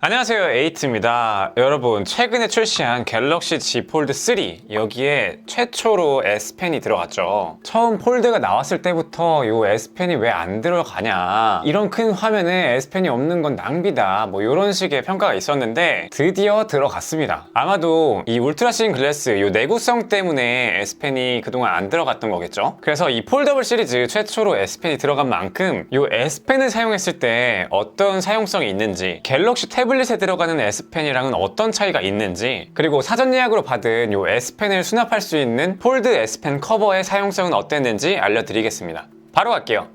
안녕하세요 에이트입니다. 여러분 최근에 출시한 갤럭시 Z 폴드 3 여기에 최초로 S펜이 들어갔죠. 처음 폴드가 나왔을 때부터 이 S펜이 왜 안 들어가냐 이런 큰 화면에 S펜이 없는 건 낭비다 뭐 이런 식의 평가가 있었는데 드디어 들어갔습니다. 아마도 이 울트라 신 글래스 이 내구성 때문에 S펜이 그동안 안 들어갔던 거겠죠? 그래서 이 폴더블 시리즈 최초로 S펜이 들어간 만큼 이 S펜을 사용했을 때 어떤 사용성이 있는지 갤럭시 태블릿에 들어가는 S펜이랑은 어떤 차이가 있는지 그리고 사전 예약으로 받은 이 S펜을 수납할 수 있는 폴드 S펜 커버의 사용성은 어땠는지 알려드리겠습니다. 바로 갈게요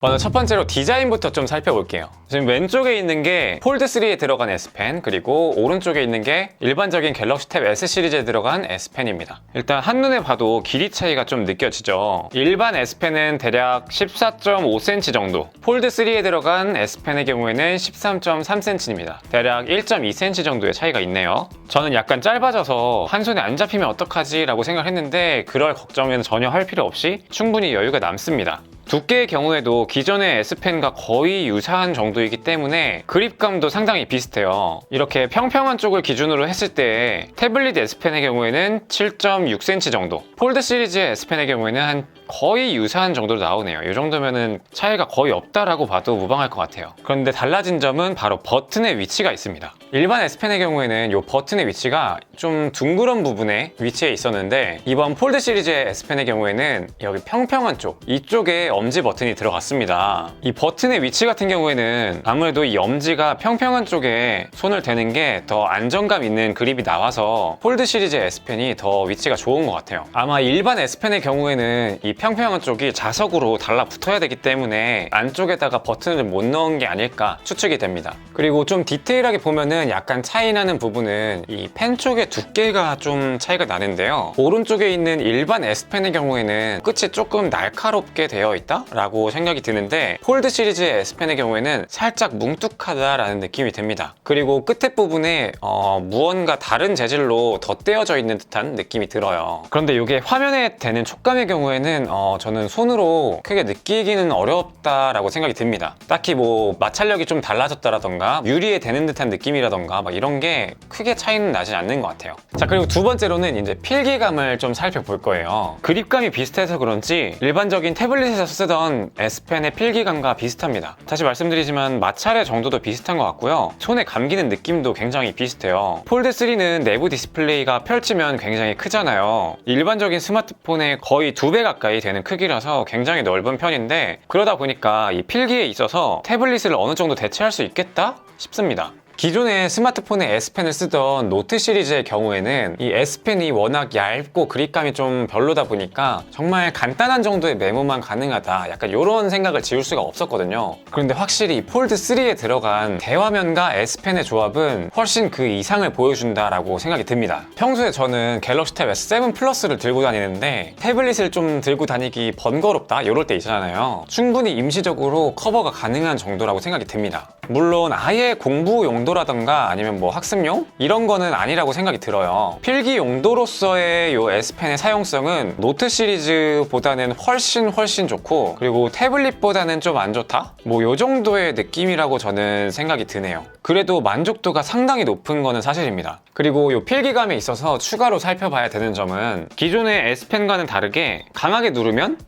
먼저 첫 번째로 디자인부터 좀 살펴볼게요. 지금 왼쪽에 있는 게 폴드 3에 들어간 S펜 그리고 오른쪽에 있는 게 일반적인 갤럭시 탭 S 시리즈에 들어간 S펜입니다. 일단 한눈에 봐도 길이 차이가 좀 느껴지죠. 일반 S펜은 대략 14.5cm 정도 폴드 3에 들어간 S펜의 경우에는 13.3cm입니다. 대략 1.2cm 정도의 차이가 있네요. 저는 약간 짧아져서 한 손에 안 잡히면 어떡하지 라고 생각했는데 그럴 걱정은 전혀 할 필요 없이 충분히 여유가 남습니다. 두께의 경우에도 기존의 S펜과 거의 유사한 정도이기 때문에 그립감도 상당히 비슷해요. 이렇게 평평한 쪽을 기준으로 했을 때 태블릿 S펜의 경우에는 7.6cm 정도, 폴드 시리즈의 S펜의 경우에는 한 거의 유사한 정도로 나오네요. 이 정도면은 차이가 거의 없다라고 봐도 무방할 것 같아요. 그런데 달라진 점은 바로 버튼의 위치가 있습니다. 일반 S펜의 경우에는 이 버튼의 위치가 좀 둥그런 부분에 위치해 있었는데 이번 폴드 시리즈의 S펜의 경우에는 여기 평평한 쪽 이쪽에 엄지 버튼이 들어갔습니다. 이 버튼의 위치 같은 경우에는 아무래도 이 엄지가 평평한 쪽에 손을 대는 게 더 안정감 있는 그립이 나와서 폴드 시리즈의 S펜이 더 위치가 좋은 것 같아요. 아마 일반 S펜의 경우에는 이 평평한 쪽이 자석으로 달라붙어야 되기 때문에 안쪽에다가 버튼을 못 넣은 게 아닐까 추측이 됩니다. 그리고 좀 디테일하게 보면은 약간 차이 나는 부분은 이 펜 쪽의 두께가 좀 차이가 나는데요. 오른쪽에 있는 일반 S펜의 경우에는 끝이 조금 날카롭게 되어 있다라고 생각이 드는데 폴드 시리즈의 S펜의 경우에는 살짝 뭉툭하다라는 느낌이 듭니다. 그리고 끝에 부분에 어, 무언가 다른 재질로 덧대어져 있는 듯한 느낌이 들어요. 그런데 이게 화면에 되는 촉감의 경우에는 어, 저는 손으로 크게 느끼기는 어렵다라고 생각이 듭니다. 딱히 뭐 마찰력이 좀 달라졌다라던가 유리에 되는 듯한 느낌이라던가 막 이런 게 크게 차이는 나지 않는 것 같아요. 자 그리고 두 번째로는 이제 필기감을 좀 살펴볼 거예요. 그립감이 비슷해서 그런지 일반적인 태블릿에서 쓰던 S펜의 필기감과 비슷합니다. 다시 말씀드리지만 마찰의 정도도 비슷한 것 같고요. 손에 감기는 느낌도 굉장히 비슷해요. 폴드 3는 내부 디스플레이가 펼치면 굉장히 크잖아요. 일반적인 스마트폰의 거의 두 배 가까이 되는 크기라서 굉장히 넓은 편인데 그러다 보니까 이 필기에 있어서 태블릿을 어느 정도 대체할 수 있겠다 싶습니다. 기존의 스마트폰에 S펜을 쓰던 노트 시리즈의 경우에는 이 S펜이 워낙 얇고 그립감이 좀 별로다 보니까 정말 간단한 정도의 메모만 가능하다. 약간 이런 생각을 지울 수가 없었거든요. 그런데 확실히 폴드 3에 들어간 대화면과 S펜의 조합은 훨씬 그 이상을 보여준다라고 생각이 듭니다. 평소에 저는 갤럭시 탭 S7 플러스를 들고 다니는데 태블릿을 좀 들고 다니기 번거롭다? 이럴 때 있잖아요. 충분히 임시적으로 커버가 가능한 정도라고 생각이 듭니다 물론 아예 공부 용도라던가 아니면 뭐 학습용 이런 거는 아니라고 생각이 들어요. 필기 용도로서의 요 S펜의 사용성은 노트 시리즈보다는 훨씬 훨씬 좋고 그리고 태블릿보다는 좀 안 좋다? 뭐 요 정도의 느낌이라고 저는 생각이 드네요. 그래도 만족도가 상당히 높은 거는 사실입니다. 그리고 요 필기감에 있어서 추가로 살펴봐야 되는 점은 기존의 S펜과는 다르게 강하게 누르면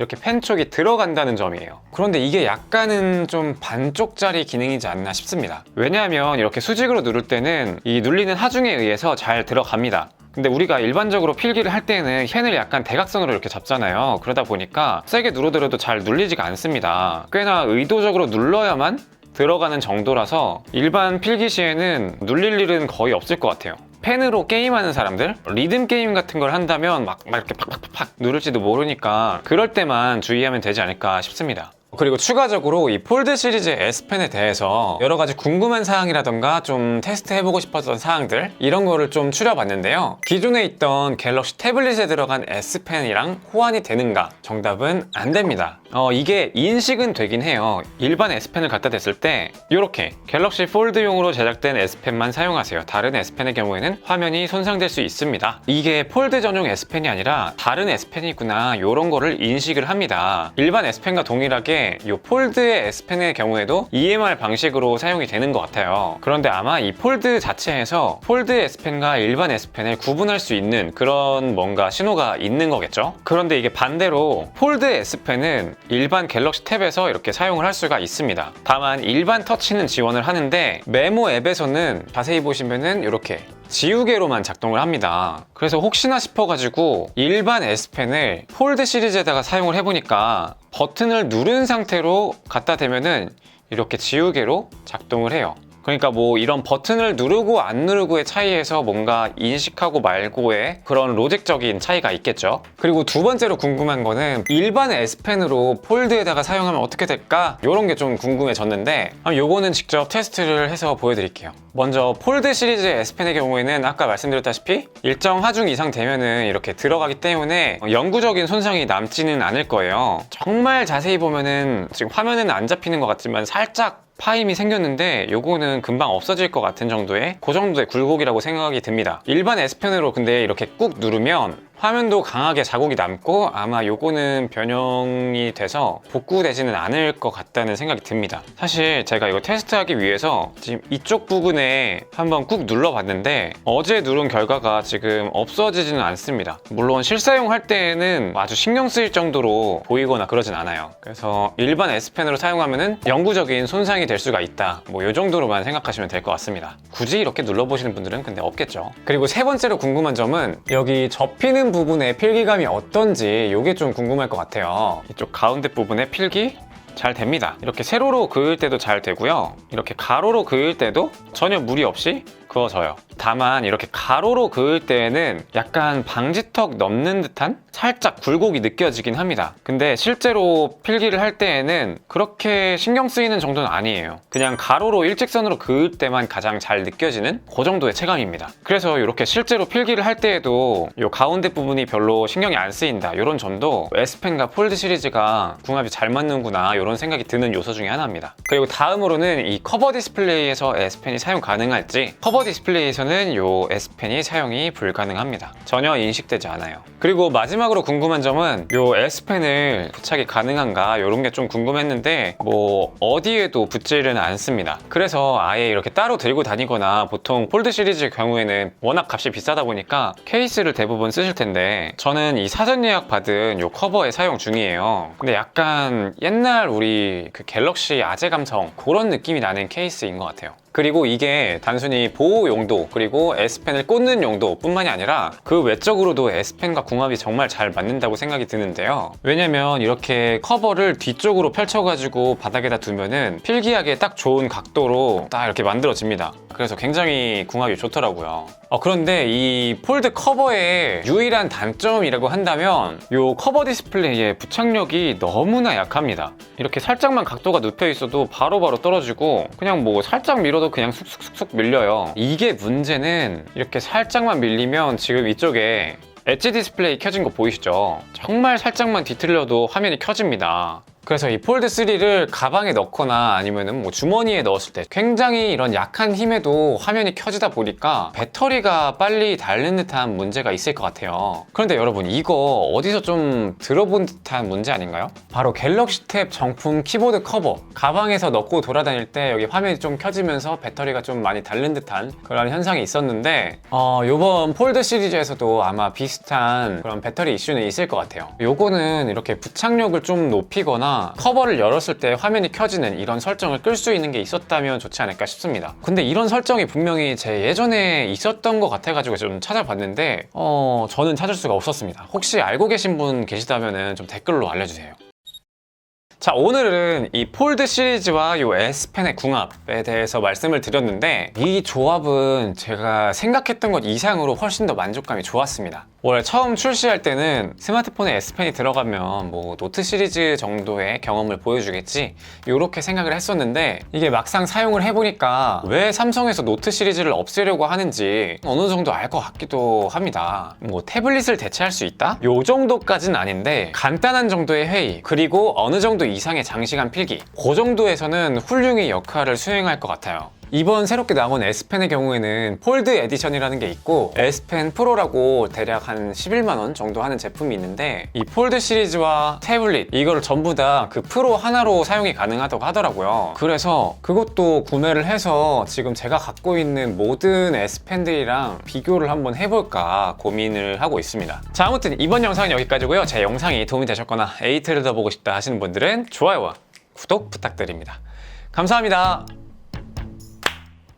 이렇게 펜 쪽이 들어간다는 점이에요. 그런데 이게 약간은 좀 반쪽짜리 기능이지 않나 싶습니다. 왜냐하면 이렇게 수직으로 누를 때는 이 눌리는 하중에 의해서 잘 들어갑니다. 근데 우리가 일반적으로 필기를 할 때는 펜을 약간 대각선으로 이렇게 잡잖아요. 그러다 보니까 세게 누르더라도 잘 눌리지가 않습니다. 꽤나 의도적으로 눌러야만 들어가는 정도라서 일반 필기 시에는 눌릴 일은 거의 없을 것 같아요. 펜으로 게임하는 사람들 리듬 게임 같은 걸 한다면 막, 막 이렇게 팍팍팍 누를지도 모르니까 그럴 때만 주의하면 되지 않을까 싶습니다. 그리고 추가적으로 이 폴드 시리즈 S펜에 대해서 여러 가지 궁금한 사항이라던가 좀 테스트 해보고 싶었던 사항들 이런 거를 좀 추려봤는데요. 기존에 있던 갤럭시 태블릿에 들어간 S펜이랑 호환이 되는가? 정답은 안 됩니다. 어, 이게 인식은 되긴 해요. 일반 S펜을 갖다 댔을 때 이렇게 갤럭시 폴드용으로 제작된 S펜만 사용하세요. 다른 S펜의 경우에는 화면이 손상될 수 있습니다. 이게 폴드 전용 S펜이 아니라 다른 S펜이구나 이런 거를 인식을 합니다. 일반 S펜과 동일하게 이 폴드의 S펜의 경우에도 EMR 방식으로 사용이 되는 것 같아요. 그런데 아마 이 폴드 자체에서 폴드 S펜과 일반 S펜을 구분할 수 있는 그런 뭔가 신호가 있는 거겠죠? 그런데 이게 반대로 폴드 S펜은 일반 갤럭시 탭에서 이렇게 사용을 할 수가 있습니다. 다만 일반 터치는 지원을 하는데 메모 앱에서는 자세히 보시면은 이렇게 지우개로만 작동을 합니다. 그래서 혹시나 싶어가지고 일반 S펜을 폴드 시리즈에다가 사용을 해보니까 버튼을 누른 상태로 갖다 대면은 이렇게 지우개로 작동을 해요. 그러니까 뭐 이런 버튼을 누르고 안 누르고의 차이에서 뭔가 인식하고 말고의 그런 로직적인 차이가 있겠죠. 그리고 두 번째로 궁금한 거는 일반 S펜으로 폴드에다가 사용하면 어떻게 될까? 이런 게 좀 궁금해졌는데 요거는 직접 테스트를 해서 보여드릴게요. 먼저 폴드 시리즈의 S펜의 경우에는 아까 말씀드렸다시피 일정 하중 이상 되면은 이렇게 들어가기 때문에 영구적인 손상이 남지는 않을 거예요. 정말 자세히 보면은 지금 화면에는 안 잡히는 것 같지만 살짝 파임이 생겼는데 요거는 금방 없어질 것 같은 정도의 그 정도의 굴곡이라고 생각이 듭니다. 일반 S펜으로 근데 이렇게 꾹 누르면 화면도 강하게 자국이 남고 아마 요거는 변형이 돼서 복구되지는 않을 것 같다는 생각이 듭니다. 사실 제가 이거 테스트하기 위해서 지금 이쪽 부분에 한번 꾹 눌러봤는데 어제 누른 결과가 지금 없어지지는 않습니다. 물론 실사용 할 때에는 아주 신경 쓰일 정도로 보이거나 그러진 않아요. 그래서 일반 S펜으로 사용하면은 영구적인 손상이 될 수가 있다. 뭐 요 정도로만 생각하시면 될 것 같습니다. 굳이 이렇게 눌러보시는 분들은 근데 없겠죠. 그리고 세 번째로 궁금한 점은 여기 접히는 부분의 필기감이 어떤지 이게 좀 궁금할 것 같아요. 이쪽 가운데 부분의 필기? 잘 됩니다. 이렇게 세로로 그을 때도 잘 되고요. 이렇게 가로로 그을 때도 전혀 무리 없이 그어져요. 다만 이렇게 가로로 그을 때에는 약간 방지턱 넘는 듯한 살짝 굴곡이 느껴지긴 합니다. 근데 실제로 필기를 할 때에는 그렇게 신경 쓰이는 정도는 아니에요. 그냥 가로로 일직선으로 그을 때만 가장 잘 느껴지는 그 정도의 체감입니다. 그래서 이렇게 실제로 필기를 할 때에도 이 가운데 부분이 별로 신경이 안 쓰인다 이런 점도 S펜과 폴드 시리즈가 궁합이 잘 맞는구나 이런 생각이 드는 요소 중에 하나입니다. 그리고 다음으로는 이 커버 디스플레이에서 S펜이 사용 가능할지 커버 디스플레이에서는 이 S펜이 사용이 불가능합니다. 전혀 인식되지 않아요. 그리고 마지막으로 궁금한 점은 이 S펜을 부착이 가능한가? 이런 게 좀 궁금했는데 뭐 어디에도 붙지는 않습니다. 그래서 아예 이렇게 따로 들고 다니거나 보통 폴드 시리즈 경우에는 워낙 값이 비싸다 보니까 케이스를 대부분 쓰실 텐데 저는 이 사전 예약 받은 이 커버에 사용 중이에요. 근데 약간 옛날 우리 그 갤럭시 아재 감성 그런 느낌이 나는 케이스인 것 같아요 그리고 이게 단순히 보호 용도 그리고 S펜을 꽂는 용도 뿐만이 아니라 그 외적으로도 S펜과 궁합이 정말 잘 맞는다고 생각이 드는데요. 왜냐면 이렇게 커버를 뒤쪽으로 펼쳐가지고 바닥에다 두면은 필기하기에 딱 좋은 각도로 딱 이렇게 만들어집니다. 그래서 굉장히 궁합이 좋더라고요 어, 그런데 이 폴드 커버의 유일한 단점이라고 한다면 이 커버 디스플레이의 부착력이 너무나 약합니다. 이렇게 살짝만 각도가 눕혀 있어도 바로 바로 떨어지고 그냥 뭐 살짝 밀어도 그냥 쑥쑥쑥쑥 밀려요. 이게 문제는 이렇게 살짝만 밀리면 지금 이쪽에 엣지 디스플레이 켜진 거 보이시죠? 정말 살짝만 뒤틀려도 화면이 켜집니다 그래서 이 폴드 3를 가방에 넣거나 아니면은 뭐 주머니에 넣었을 때 굉장히 이런 약한 힘에도 화면이 켜지다 보니까 배터리가 빨리 닳는 듯한 문제가 있을 것 같아요. 그런데 여러분 이거 어디서 좀 들어본 듯한 문제 아닌가요? 바로 갤럭시 탭 정품 키보드 커버 가방에서 넣고 돌아다닐 때 여기 화면이 좀 켜지면서 배터리가 좀 많이 닳는 듯한 그런 현상이 있었는데 어, 요번 폴드 시리즈에서도 아마 비슷한 그런 배터리 이슈는 있을 것 같아요. 요거는 이렇게 부착력을 좀 높이거나 커버를 열었을 때 화면이 켜지는 이런 설정을 끌 수 있는 게 있었다면 좋지 않을까 싶습니다. 근데 이런 설정이 분명히 제 예전에 있었던 것 같아가지고 좀 찾아봤는데 어, 저는 찾을 수가 없었습니다. 혹시 알고 계신 분 계시다면 좀 댓글로 알려주세요. 자, 오늘은 이 폴드 시리즈와 이 S펜의 궁합에 대해서 말씀을 드렸는데 이 조합은 제가 생각했던 것 이상으로 훨씬 더 만족감이 좋았습니다. 원래 처음 출시할 때는 스마트폰에 S펜이 들어가면 뭐 노트 시리즈 정도의 경험을 보여주겠지 이렇게 생각을 했었는데 이게 막상 사용을 해보니까 왜 삼성에서 노트 시리즈를 없애려고 하는지 어느 정도 알 것 같기도 합니다. 뭐 태블릿을 대체할 수 있다? 요 정도까지는 아닌데 간단한 정도의 회의 그리고 어느 정도 이상의 장시간 필기 그 정도에서는 훌륭히 역할을 수행할 것 같아요. 이번 새롭게 나온 S펜의 경우에는 폴드 에디션이라는 게 있고 S펜 프로라고 대략 한 11만원 정도 하는 제품이 있는데 이 폴드 시리즈와 태블릿 이거를 전부 다 그 프로 하나로 사용이 가능하다고 하더라고요. 그래서 그것도 구매를 해서 지금 제가 갖고 있는 모든 S펜들이랑 비교를 한번 해볼까 고민을 하고 있습니다. 자 아무튼 이번 영상은 여기까지고요. 제 영상이 도움이 되셨거나 에이트를 더 보고 싶다 하시는 분들은 좋아요와 구독 부탁드립니다. 감사합니다